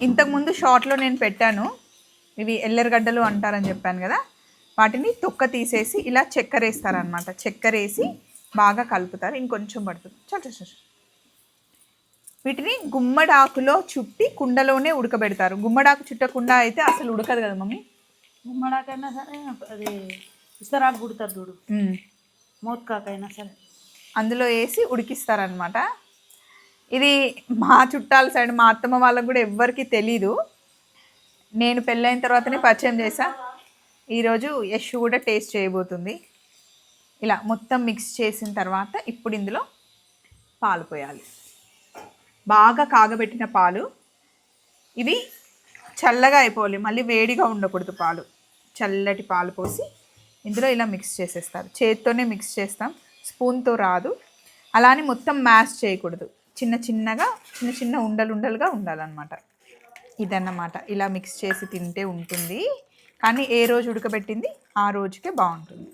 ఇంతకుముందు షార్ట్లో నేను పెట్టాను. ఇవి ఎల్లెరగడ్డలు అంటారని చెప్పాను కదా. వాటిని తొక్క తీసేసి ఇలా చక్కెర వేస్తారనమాట చక్కెర వేసి బాగా కలుపుతారు. ఇంకొంచెం పడుతుంది. చో చో. వీటిని గుమ్మడాకులో చుట్టి కుండలోనే ఉడకబెడతారు. గుమ్మడాకు చుట్టకుండా అయితే అసలు ఉడకదు కదా మమ్మీ. గుమ్మడాకైనా సరే అది ఇస్తరాకు కుడతారు చూడు. మోత్కాకైనా సరే. అందులో వేసి ఉడికిస్తారనమాట ఇది మా చుట్టాల సైడ్ మా అత్తమ్మ వాళ్ళకు కూడా ఎవ్వరికి తెలీదు. నేను పెళ్ళైన తర్వాతనే పరిచయం చేశా. ఈరోజు యశ్ కూడా టేస్ట్ చేయబోతుంది. ఇలా మొత్తం మిక్స్ చేసిన తర్వాత ఇప్పుడు ఇందులో పాలు పోయాలి. బాగా కాగబెట్టిన పాలు. ఇవి చల్లగా అయిపోవాలి. మళ్ళీ వేడిగా ఉండకూడదు పాలు. చల్లటి పాలు పోసి ఇందులో ఇలా మిక్స్ చేసేస్తారు. చేత్తోనే మిక్స్ చేస్తాం. స్పూన్తో రాదు. అలానే మొత్తం మ్యాష్ చేయకూడదు. చిన్న చిన్నగా చిన్న చిన్న ఉండలు ఉండలుగా ఉండాలన్నమాట. ఇదన్నమాట. ఇలా మిక్స్ చేసి తింటే ఉంటుంది. కానీ ఏ రోజు ఉడకబెట్టింది? ఆ రోజుకే బాగుంటుంది.